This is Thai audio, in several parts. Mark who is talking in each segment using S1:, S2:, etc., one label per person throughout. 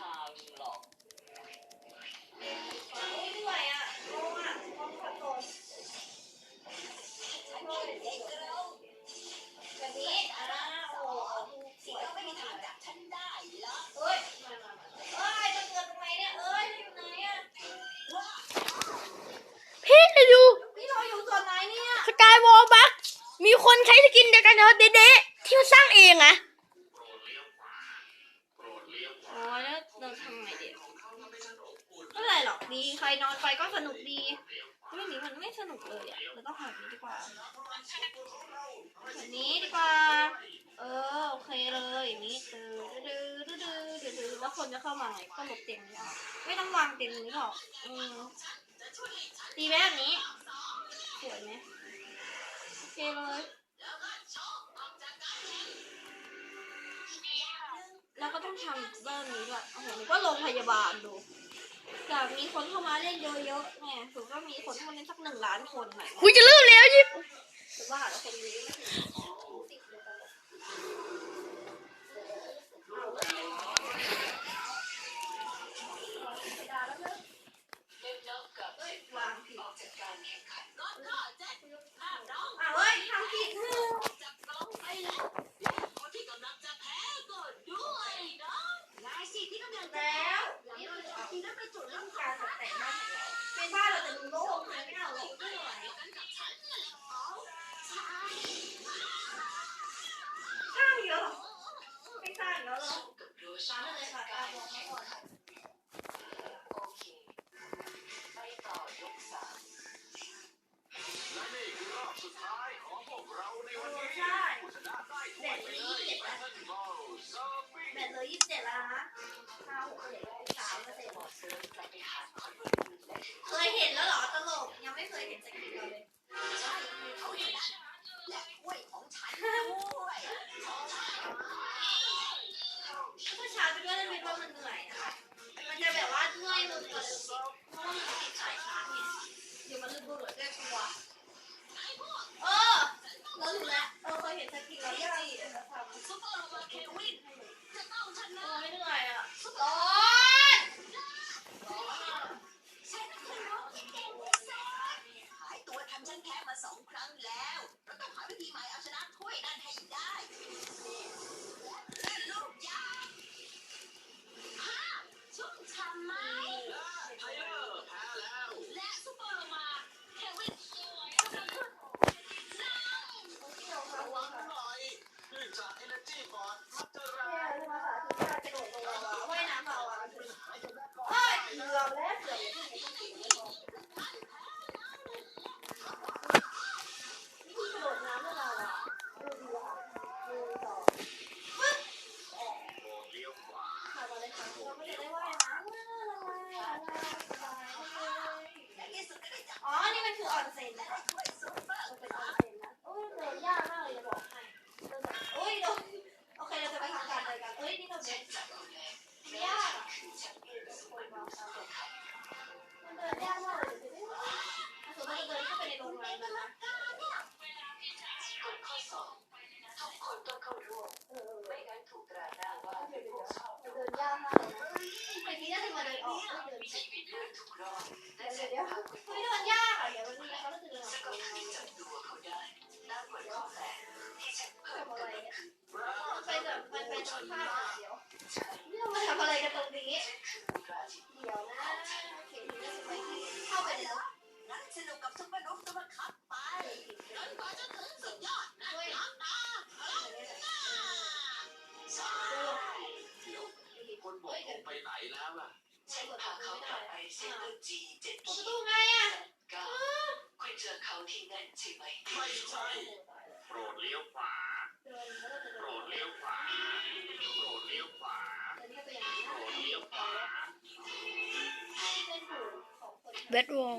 S1: ทางหรอก
S2: พี่เราอยู่ส่
S3: ว
S2: นไหนเนี่ย สก
S3: ายวอลบัคมีคนใช้สกินเดียวกันเนาะเด๊ะที่มันสร้างเองอะ
S4: อยแล้วเราทำไงเดียวก็เลยหรอกดีใครนอนไปก็สนุกดีเรื่องนี้มันไม่สนุกเลยอะเราต้องหาแบบนี้ดีกว่าแบบนี้ดีกว่า เออโอเคเลยอย่างนี้ดื้อดื้อดื้อดื้อดื้อดื้อแล้วคนจะเข้ามาไงก็หลบเตียงนี้ออกไม่ต้องวางเตียงนี้หรอกอืมดีไหมแบบนี้สวยไหมโอเคเลย แล้วก็ต้องทำเรื่องนี้ด้วยโอ้โหก็โรงพยาบาลดูจากมีคนเข้ามาเล่นเยอะๆแม่ถือว่ามีคนเข้ามาเล่นสักหนึ่งล้านคนไหมอุ้ย
S3: จะเริ่มแล้วยิบ
S4: ว่าคนนี้ แต่งบ้านเป็นบ้านราแต่ลุงโล่งเลยไม่เอาหรอกไม่ไหวข้างเยอะไม่สร้าง
S5: แล้
S4: หรอมาเลยค่ะตาบอก
S2: ให้ก่
S5: อ
S2: น
S5: อ๋อ นี่มั
S4: นคือออนเซนนะละ ไห
S2: นแล้
S4: ว
S5: ล่ะ
S2: ฉันพาเขากลับไปเซ็นเตอร์จีเจ็ด
S4: ประตูไงอะ
S2: ก้าคุณเจอเขาที่นั่นใช่ไหม
S5: ไม่ใช่โปรดเลี้ยวขวาโปร
S4: ด
S5: เลี้ยวขวาโปรดเลี้ยวขวาโปรดเลี้ยวขวา
S4: เบ็ดวง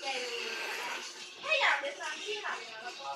S4: แค่อยา
S5: ก
S4: ไปฟังที่หลัง
S2: แล้
S4: วก็